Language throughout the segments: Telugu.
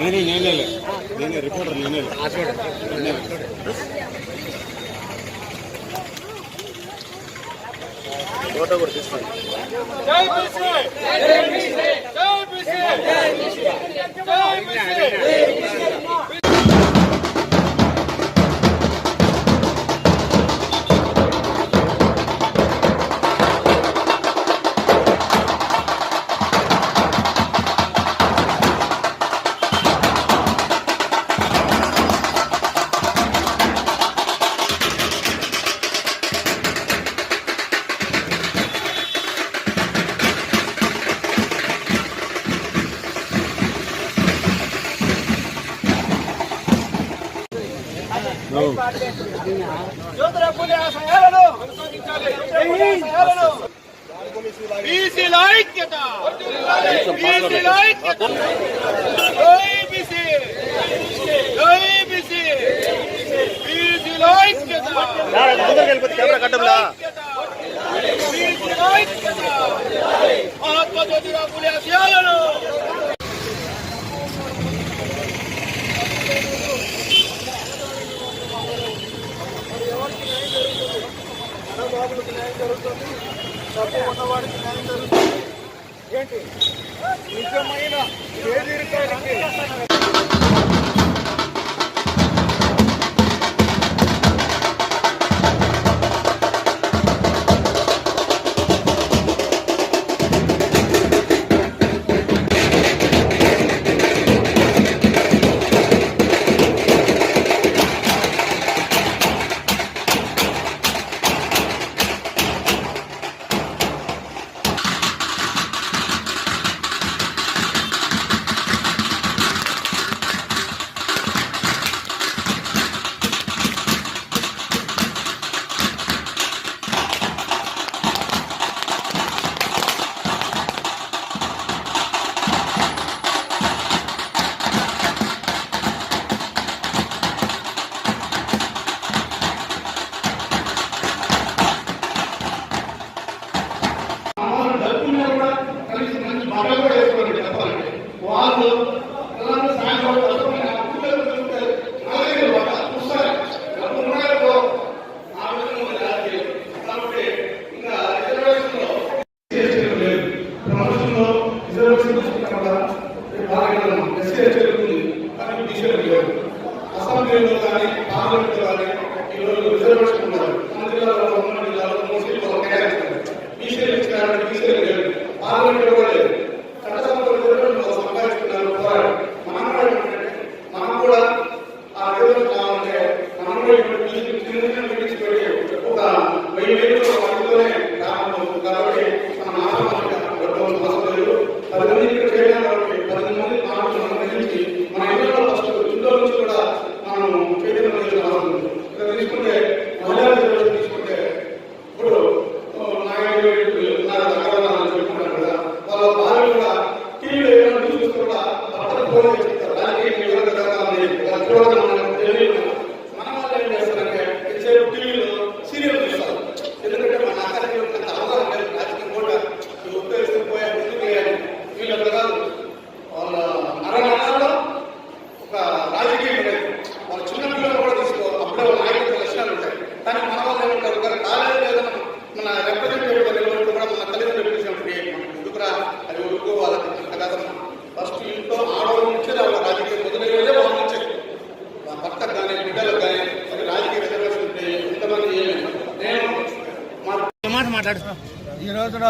నేనే నేనే నేనే రిపోర్టర్ నేనే ఫోటో కూడా తీసుకోండి. జై బీసీల ఐక్యత బీసీల ఐక్యత జై బీసీ జై బీసీ బీసీల ఐక్యత కెమెరా కట్టంలా బీసీల ఐక్యత మహాత్మా జ్యోతిరావు పూలే అనాథులకు న్యాయం జరుగుతుంది. డబ్బు ఉన్నవాడికి న్యాయం జరుగుతుంది. ఏంటి? నిజమైన పేదరికానికి బాగా ఎస్సీ ఎస్టీలకు కానీ noite. మా ఈ రోజున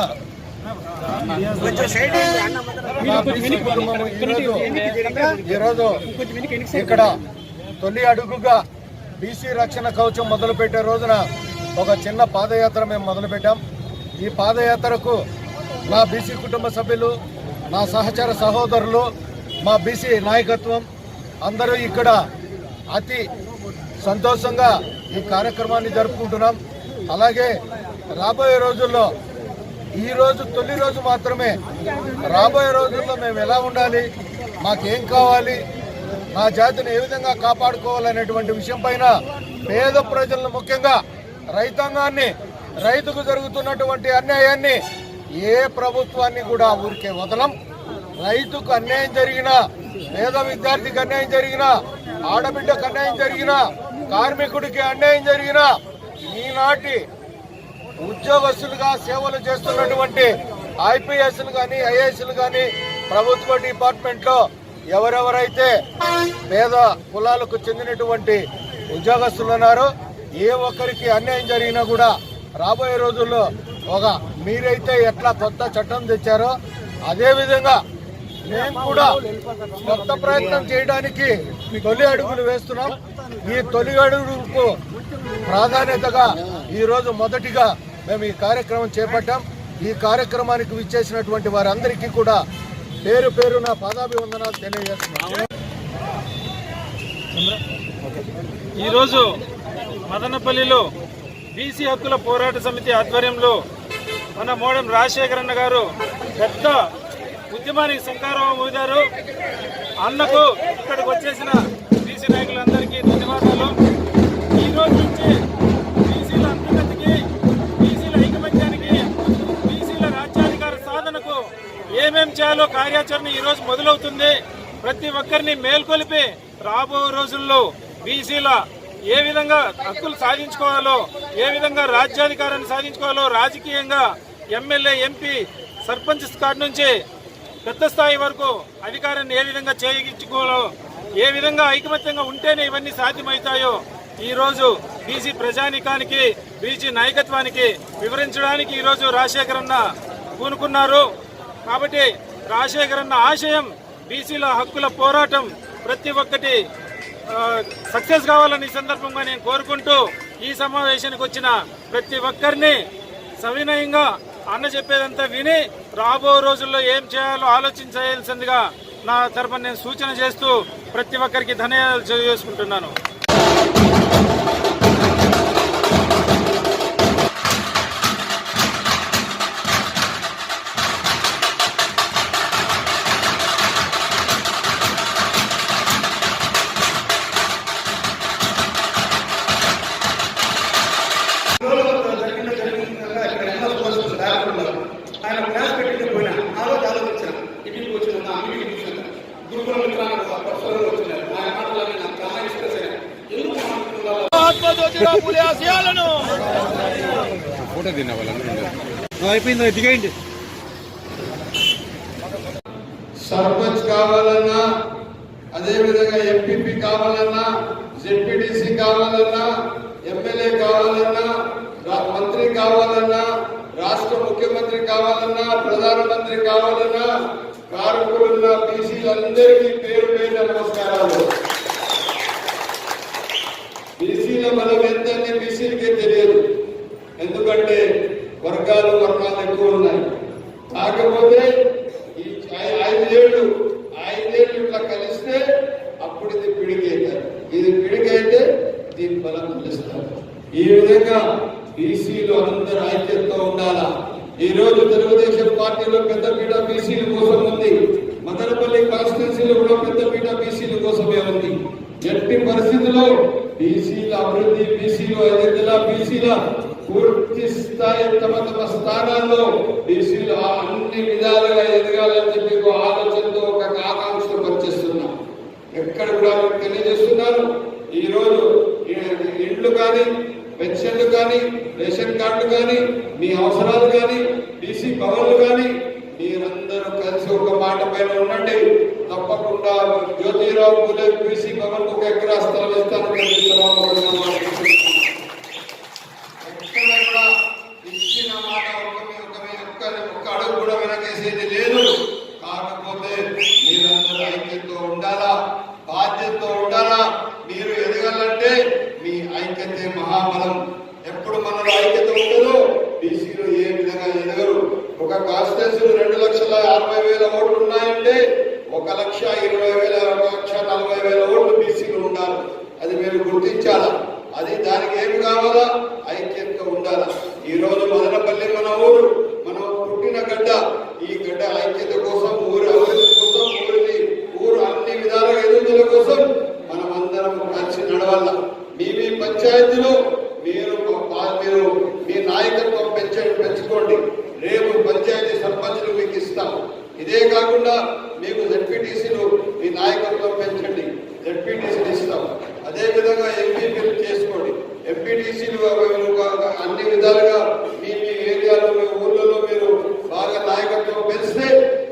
ఈరోజు ఇక్కడ తొలి అడుగుగా బీసీ రక్షణ కవచం మొదలుపెట్టే రోజున ఒక చిన్న పాదయాత్ర మేము మొదలుపెట్టాం. ఈ పాదయాత్రకు నా బీసీ కుటుంబ సభ్యులు నా సహచర సహోదరులు మా బీసీ నాయకత్వం అందరూ ఇక్కడ అతి సంతోషంగా ఈ కార్యక్రమాన్ని జరుపుకుంటున్నాం. అలాగే రాబోయే రోజుల్లో ఈ రోజు తొలి రోజు మాత్రమే రాబోయే రోజుల్లో మేము ఎలా ఉండాలి మాకేం కావాలి నా జాతిని ఏ విధంగా కాపాడుకోవాలనేటువంటి విషయం పైన పేద ప్రజలను ముఖ్యంగా రైతాంగాన్ని రైతుకు జరుగుతున్నటువంటి అన్యాయాన్ని ఏ ప్రభుత్వాన్ని కూడా ఊరికే వదలం. రైతుకు అన్యాయం జరిగినా పేద విద్యార్థికి అన్యాయం జరిగినా ఆడబిడ్డకు అన్యాయం జరిగినా కార్మికుడికి అన్యాయం జరిగినా ఈనాటి ఉద్యోగస్తులుగా సేవలు చేస్తున్నటువంటి ఐపీఎస్లు కానీ ఐఏఎస్లు కానీ ప్రభుత్వ డిపార్ట్మెంట్లో ఎవరెవరైతే పేద కులాలకు చెందినటువంటి ఉద్యోగస్తులు ఉన్నారో ఏ ఒక్కరికి అన్యాయం జరిగినా కూడా రాబోయే రోజుల్లో ఒక మీరైతే ఎట్లా కొత్త చట్టం తెచ్చారో అదేవిధంగా మేము కూడా కొత్త ప్రయత్నం చేయడానికి తొలి అడుగులు వేస్తున్నాం. ఈ తొలి అడుగులకు ప్రాధాన్యతగా ఈరోజు మొదటిగా మేము ఈ కార్యక్రమం చేపట్టాం. ఈ కార్యక్రమానికి విచ్చేసినటువంటి వారందరికీ కూడా పేరు పేరు నా పాదాభివందనాలు తెలియజేస్తున్నాను ఈరోజు మదనపల్లిలో బీసీ హక్కుల పోరాట సమితి ఆధ్వర్యంలో మన మోడం రాజశేఖర్ అన్న గారు పెద్ద ఉద్యమానికి శంకారం ఊదారు అన్నకు ఇక్కడికి వచ్చేసిన బీసీ నాయకులందరికీ ధన్యవాదాలు. ఈ రోజు నుంచి ఏమేం చేయాలో కార్యాచరణ ఈరోజు మొదలవుతుంది. ప్రతి ఒక్కరిని మేల్కొలిపి రాబో రోజుల్లో బీసీల ఏ విధంగా హక్కులు సాధించుకోవాలో ఏ విధంగా రాజ్యాధికారాన్ని సాధించుకోవాలో రాజకీయంగా ఎమ్మెల్యే ఎంపీ సర్పంచ్ స్థాయి నుంచి పెద్ద స్థాయి వరకు అధికారాన్ని ఏ విధంగా చేయించుకోవాలో ఏ విధంగా ఐకమత్యంగా ఉంటేనే ఇవన్నీ సాధ్యమవుతాయో ఈరోజు బీసీ ప్రజానికానికి బీసీ నాయకత్వానికి వివరించడానికి ఈరోజు రాజశేఖరన్న రాజశేఖర్ అన్న పూనుకున్నారు. కాబట్టి రాజశేఖర్ అన్న ఆశయం బీసీల హక్కుల పోరాటం ప్రతి ఒక్కటి సక్సెస్ కావాలని ఈ సందర్భంగా నేను కోరుకుంటూ ఈ సమావేశానికి వచ్చిన ప్రతి ఒక్కరిని సవినయంగా అన్న చెప్పేదంతా విని రాబో రోజుల్లో ఏం చేయాలో ఆలోచించాల్సిందిగా నా తరపున నేను సూచన చేస్తూ ప్రతి ఒక్కరికి ధన్యవాదాలు చేసుకుంటున్నాను ఫోటో తిన్నా వాళ్ళందరూ అయిపోయింది దిగండి సర్పంచ్ కావాలన్నా అదే విధంగా ఎంపీపీ కావాలన్నా జెడ్పీటీసీ కావాలన్నా ఎమ్మెల్యే కావాలన్నా మంత్రి కావాలన్నా రాష్ట్ర ముఖ్యమంత్రి కావాలన్నా ప్రధానమంత్రి కావాలన్నా కార్మికులున్న బీసీలందరికీ పేరు పేరు నమస్కారాలు. ఈ విధంగా బీసీలు అందరూ ఐక్యతతో ఉండాలా? ఈ రోజు తెలుగుదేశం పార్టీలో పెద్ద పీట బీసీల కోసం ఉంది. మదనపల్లి కాన్స్టిట్యున్సీలో కూడా పెద్ద పీట బీసీల కోసమే ఉంది. ఎట్టి పరిస్థితుల్లో బీసీల అభివృద్ధి బీసీలు ఎదుగుదల బీసీల పూర్తి స్థాయి తమ తమ స్థానాల్లో బీసీలు అన్ని విధాలుగా ఎదగాలని చెప్పి ఒక ఆలోచనతో ఒక ఆకాంక్ష పనిచేస్తున్నాం. ఎక్కడ కూడా తెలియజేస్తున్నారు. ఈ రోజు ఇండ్లు కానీ పెన్షన్లు కానీ రేషన్ కార్డులు కానీ మీ అవసరాలు కానీ బీసీ భవన్లు కానీ మీరందరూ కలిసి ఒక మాట పైన ఉండండి. తప్పకుండా జ్యోతిరావు పూలే బీసీ భవన్ ఒక ఎకరా స్థలం ఇస్తాను నేను సభాముఖంగా మాట్లాడుతున్నాను. ఎక్కడ కూడా ఇచ్చిన మాట ఒక మీ- ఒక మీ- ఒక్క ఒక్క అడుగు కూడా వెనకేసేది లేదు కాకపోతే మీరందరూ ఐక్యతతో ఉండాలా బాధ్యతతో ఉండాలా మీరు ఎదగాలంటే మీ ఐక్యతే మహాబలం ఎప్పుడు మనలో ఐక్యత ఉండదో బీసీలు ఏ ఒక కాన్స్టిట్యూన్సీలు రెండు లక్షల అరవై వేల ఓట్లు ఉన్నాయంటే ఒక లక్ష ఇరవై వేల ఒక లక్ష నలభై వేల ఓట్లు బీసీలు ఉండాలి. అది మీరు గుర్తించాలా? అది దానికి ఏమి కావాలా? ఐక్యత ఉండాలా? ఈ రోజు మదనపల్లి మన ఊరు మనం పుట్టిన గడ్డ. ఈ గడ్డ ఐక్యత కోసం ఊరి అభివృద్ధి కోసం ఊరిని ఊరు అన్ని విధాల ఎదుగుదల కోసం మనం అందరం కలిసి నడవాల? మీ మీ పంచాయతీలో మీరు మా- మీరు మీ నాయకత్వం పెంచ పెంచుకోండి రేపు పంచాయతీ సర్పంచ్లు మీకు ఇస్తాం ఇదే కాక కాకుండా మీకు జెడ్పీటీసీలు మీ నాయకత్వం పెంచండి జెడ్పీటీసీలు ఇస్తాం అదే విధంగా ఎంపీపీలు చేసుకోండి ఎంపీటీసీలు అన్ని విధాలుగా మీ మీ ఏరియాలో మీ ఊర్లలో మీరు బాగా నాయకత్వం పెంచితే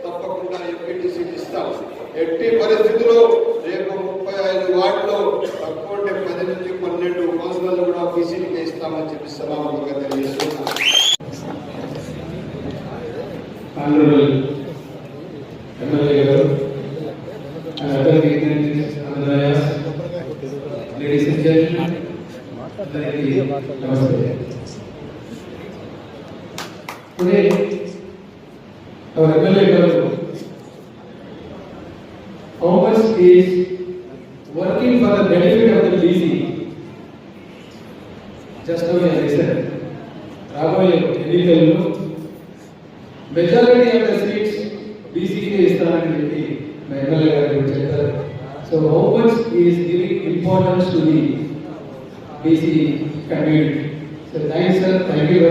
తప్పకుండా ఎంపీటీసీలు ఇస్తాం ఎట్టి పరిస్థితుల్లో రేపు ముప్పై ఐదు వార్డులో తక్కువ అంటే పది నుంచి పన్నెండు కౌన్సిలర్లు కూడా బీసీలకి ఇస్తామని చెప్పి సభాముఖంగా తెలియజేస్తున్నాం ఎమ్మెల్యే గారు garu and other dignitaries Today, our MLA garu, how much is working for the benefit of the BC? Just now I said, రాబోయే ఎన్నికల్లో మెజారిటీ ఆఫ్ ద సీట్స్ బీసీకే ఇస్తానని చెప్పి మా ఎమ్మెల్యే గారు కూడా చెప్పారు so how much is giving importance to the basically conveyed. So thanks sir, thank you.